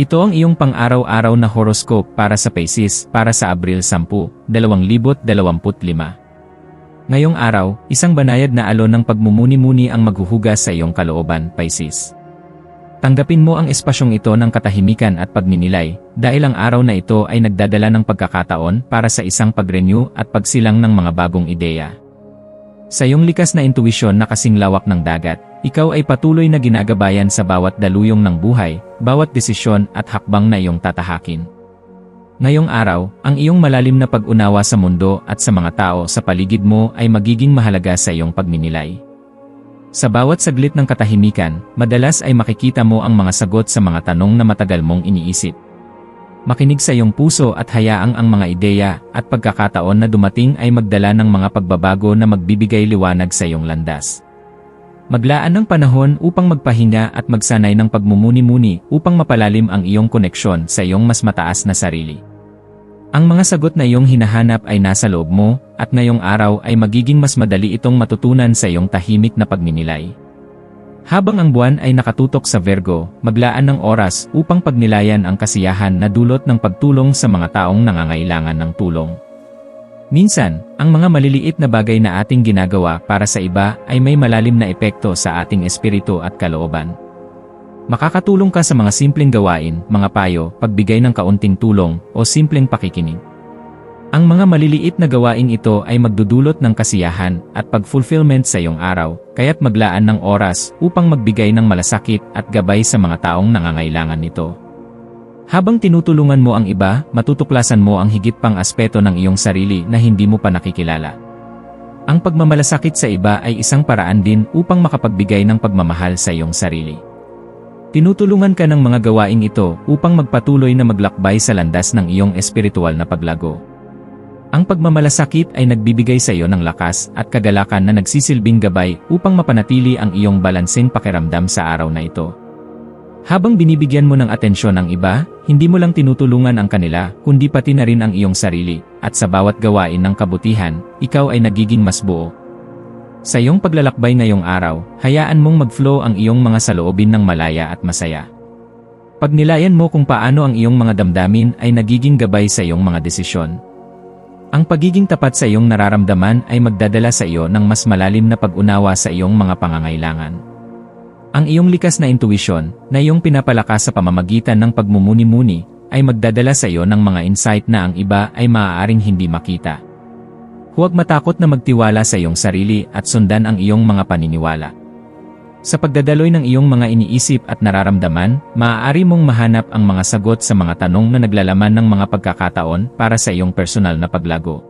Ito ang iyong pang-araw-araw na horoscope para sa Pisces para sa Abril 10, 2025. Ngayong araw, isang banayad na alon ng pagmumuni-muni ang maghuhugas sa iyong kalooban, Pisces. Tanggapin mo ang espasyong ito ng katahimikan at pagninilay, dahil ang araw na ito ay nagdadala ng pagkakataon para sa isang pag-renew at pagsilang ng mga bagong ideya. Sa iyong likas na intuwisyon na kasing lawak ng dagat, ikaw ay patuloy na ginagabayan sa bawat daluyong ng buhay, bawat desisyon at hakbang na iyong tatahakin. Ngayong araw, ang iyong malalim na pag-unawa sa mundo at sa mga tao sa paligid mo ay magiging mahalaga sa iyong pagninilay. Sa bawat saglit ng katahimikan, madalas ay makikita mo ang mga sagot sa mga tanong na matagal mong iniisip. Makinig sa iyong puso at hayaang ang mga ideya at pagkakataon na dumating ay magdala ng mga pagbabago na magbibigay liwanag sa iyong landas. Maglaan ng panahon upang magpahinga at magsanay ng pagmumuni-muni upang mapalalim ang iyong koneksyon sa iyong mas mataas na sarili. Ang mga sagot na iyong hinahanap ay nasa loob mo, at ngayong araw ay magiging mas madali itong matutunan sa iyong tahimik na pagninilay. Habang ang buwan ay nakatutok sa Virgo, maglaan ng oras upang pagnilayan ang kasiyahan na dulot ng pagtulong sa mga taong nangangailangan ng tulong. Minsan, ang mga maliliit na bagay na ating ginagawa para sa iba ay may malalim na epekto sa ating espiritu at kalooban. Makakatulong ka sa mga simpleng gawain, mga payo, pagbigay ng kaunting tulong, o simpleng pakikinig. Ang mga maliliit na gawain ito ay magdudulot ng kasiyahan at pag-fulfillment sa iyong araw, kaya't maglaan ng oras upang magbigay ng malasakit at gabay sa mga taong nangangailangan nito. Habang tinutulungan mo ang iba, matutuklasan mo ang higit pang aspeto ng iyong sarili na hindi mo pa nakikilala. Ang pagmamalasakit sa iba ay isang paraan din upang makapagbigay ng pagmamahal sa iyong sarili. Tinutulungan ka ng mga gawaing ito upang magpatuloy na maglakbay sa landas ng iyong espiritual na paglago. Ang pagmamalasakit ay nagbibigay sa iyo ng lakas at kagalakan na nagsisilbing gabay upang mapanatili ang iyong balanseng pakiramdam sa araw na ito. Habang binibigyan mo ng atensyon ang iba, hindi mo lang tinutulungan ang kanila, kundi pati na rin ang iyong sarili, at sa bawat gawain ng kabutihan, ikaw ay nagiging mas buo. Sa iyong paglalakbay ngayong araw, hayaan mong mag-flow ang iyong mga saloobin ng malaya at masaya. Pagnilayan mo kung paano ang iyong mga damdamin ay nagiging gabay sa iyong mga desisyon, ang pagiging tapat sa iyong nararamdaman ay magdadala sa iyo ng mas malalim na pag-unawa sa iyong mga pangangailangan. Ang iyong likas na intuisyon, na iyong pinapalakas sa pamamagitan ng pagmumuni-muni, ay magdadala sa iyo ng mga insight na ang iba ay maaaring hindi makita. Huwag matakot na magtiwala sa iyong sarili at sundan ang iyong mga paniniwala. Sa pagdadaloy ng iyong mga iniisip at nararamdaman, maaari mong mahanap ang mga sagot sa mga tanong na naglalaman ng mga pagkakataon para sa iyong personal na paglago.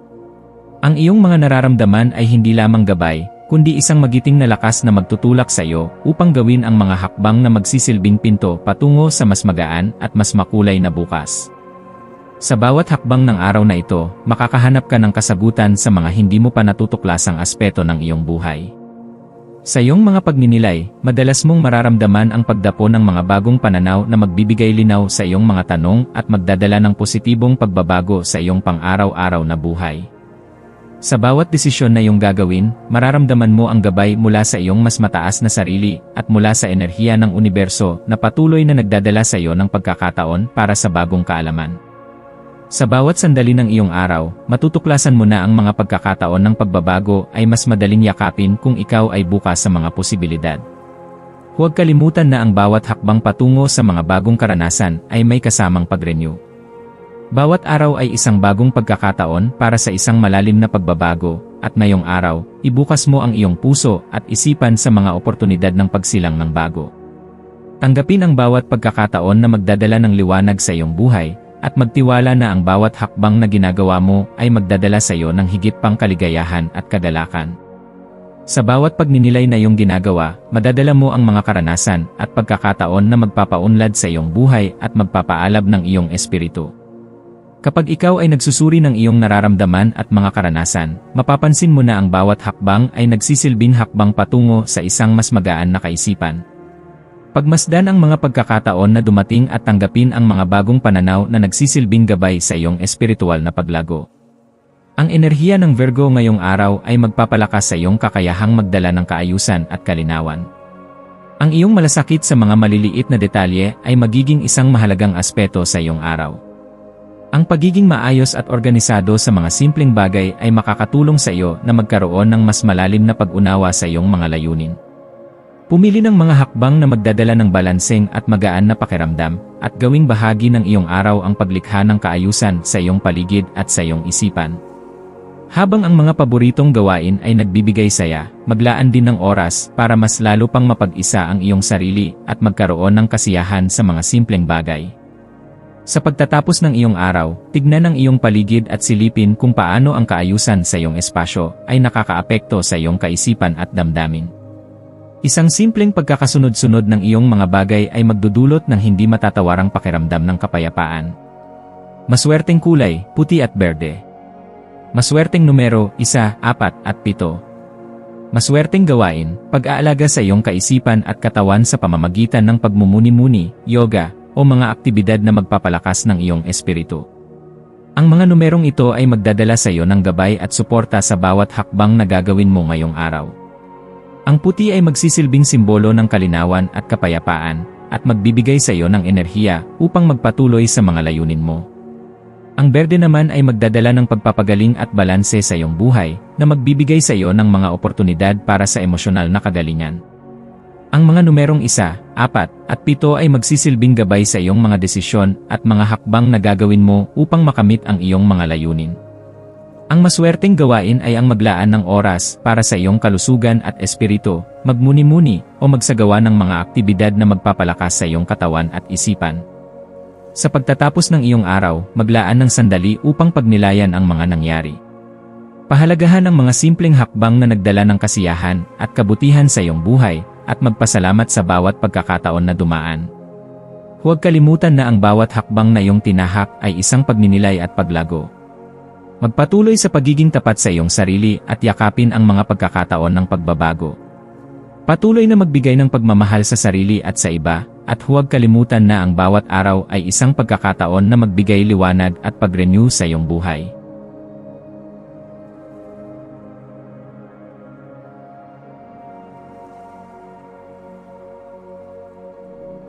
Ang iyong mga nararamdaman ay hindi lamang gabay, kundi isang magiting na lakas na magtutulak sa iyo upang gawin ang mga hakbang na magsisilbing pinto patungo sa mas magaan at mas makulay na bukas. Sa bawat hakbang ng araw na ito, makakahanap ka ng kasagutan sa mga hindi mo pa natutuklasang aspeto ng iyong buhay. Sa iyong mga pagninilay, madalas mong mararamdaman ang pagdapo ng mga bagong pananaw na magbibigay linaw sa iyong mga tanong at magdadala ng positibong pagbabago sa iyong pang-araw-araw na buhay. Sa bawat desisyon na iyong gagawin, mararamdaman mo ang gabay mula sa iyong mas mataas na sarili at mula sa enerhiya ng universo na patuloy na nagdadala sa iyo ng pagkakataon para sa bagong kaalaman. Sa bawat sandali ng iyong araw, matutuklasan mo na ang mga pagkakataon ng pagbabago ay mas madaling yakapin kung ikaw ay bukas sa mga posibilidad. Huwag kalimutan na ang bawat hakbang patungo sa mga bagong karanasan ay may kasamang pag-renew. Bawat araw ay isang bagong pagkakataon para sa isang malalim na pagbabago, at ngayong araw, ibukas mo ang iyong puso at isipan sa mga oportunidad ng pagsilang ng bago. Tanggapin ang bawat pagkakataon na magdadala ng liwanag sa iyong buhay, at magtiwala na ang bawat hakbang na ginagawa mo ay magdadala sa iyo ng higit pang kaligayahan at kadalakan. Sa bawat pagninilay na iyong ginagawa, madadala mo ang mga karanasan at pagkakataon na magpapaunlad sa iyong buhay at magpapaalab ng iyong espiritu. Kapag ikaw ay nagsusuri ng iyong nararamdaman at mga karanasan, mapapansin mo na ang bawat hakbang ay nagsisilbing hakbang patungo sa isang mas magaan na kaisipan. Pagmasdan ang mga pagkakataon na dumating at tanggapin ang mga bagong pananaw na nagsisilbing gabay sa iyong espiritual na paglago. Ang enerhiya ng Virgo ngayong araw ay magpapalakas sa iyong kakayahang magdala ng kaayusan at kalinawan. Ang iyong malasakit sa mga maliliit na detalye ay magiging isang mahalagang aspeto sa iyong araw. Ang pagiging maayos at organisado sa mga simpleng bagay ay makakatulong sa iyo na magkaroon ng mas malalim na pag-unawa sa iyong mga layunin. Pumili ng mga hakbang na magdadala ng balanseng at magaan na pakiramdam, at gawing bahagi ng iyong araw ang paglikha ng kaayusan sa iyong paligid at sa iyong isipan. Habang ang mga paboritong gawain ay nagbibigay saya, maglaan din ng oras para mas lalo pang mapag-isa ang iyong sarili at magkaroon ng kasiyahan sa mga simpleng bagay. Sa pagtatapos ng iyong araw, tignan ang iyong paligid at silipin kung paano ang kaayusan sa iyong espasyo ay nakakaapekto sa iyong kaisipan at damdamin. Isang simpleng pagkakasunod-sunod ng iyong mga bagay ay magdudulot ng hindi matatawarang pakiramdam ng kapayapaan. Maswerteng kulay, puti at berde. Maswerteng numero, isa, apat at pito. Maswerteng gawain, pag-aalaga sa iyong kaisipan at katawan sa pamamagitan ng pagmumuni-muni, yoga, o mga aktibidad na magpapalakas ng iyong espiritu. Ang mga numerong ito ay magdadala sa iyo ng gabay at suporta sa bawat hakbang na gagawin mo ngayong araw. Ang puti ay magsisilbing simbolo ng kalinawan at kapayapaan, at magbibigay sa iyo ng enerhiya upang magpatuloy sa mga layunin mo. Ang berde naman ay magdadala ng pagpapagaling at balanse sa iyong buhay, na magbibigay sa iyo ng mga oportunidad para sa emosyonal na kagalingan. Ang mga numerong isa, apat, at pito ay magsisilbing gabay sa iyong mga desisyon at mga hakbang na gagawin mo upang makamit ang iyong mga layunin. Ang maswerteng gawain ay ang maglaan ng oras para sa iyong kalusugan at espiritu, magmuni-muni, o magsagawa ng mga aktibidad na magpapalakas sa iyong katawan at isipan. Sa pagtatapos ng iyong araw, maglaan ng sandali upang pagnilayan ang mga nangyari. Pahalagahan ang mga simpleng hakbang na nagdala ng kasiyahan at kabutihan sa iyong buhay, at magpasalamat sa bawat pagkakataon na dumaan. Huwag kalimutan na ang bawat hakbang na iyong tinahak ay isang pagninilay at paglago. Magpatuloy sa pagiging tapat sa iyong sarili at yakapin ang mga pagkakataon ng pagbabago. Patuloy na magbigay ng pagmamahal sa sarili at sa iba, at huwag kalimutan na ang bawat araw ay isang pagkakataon na magbigay liwanag at pag-renew sa iyong buhay.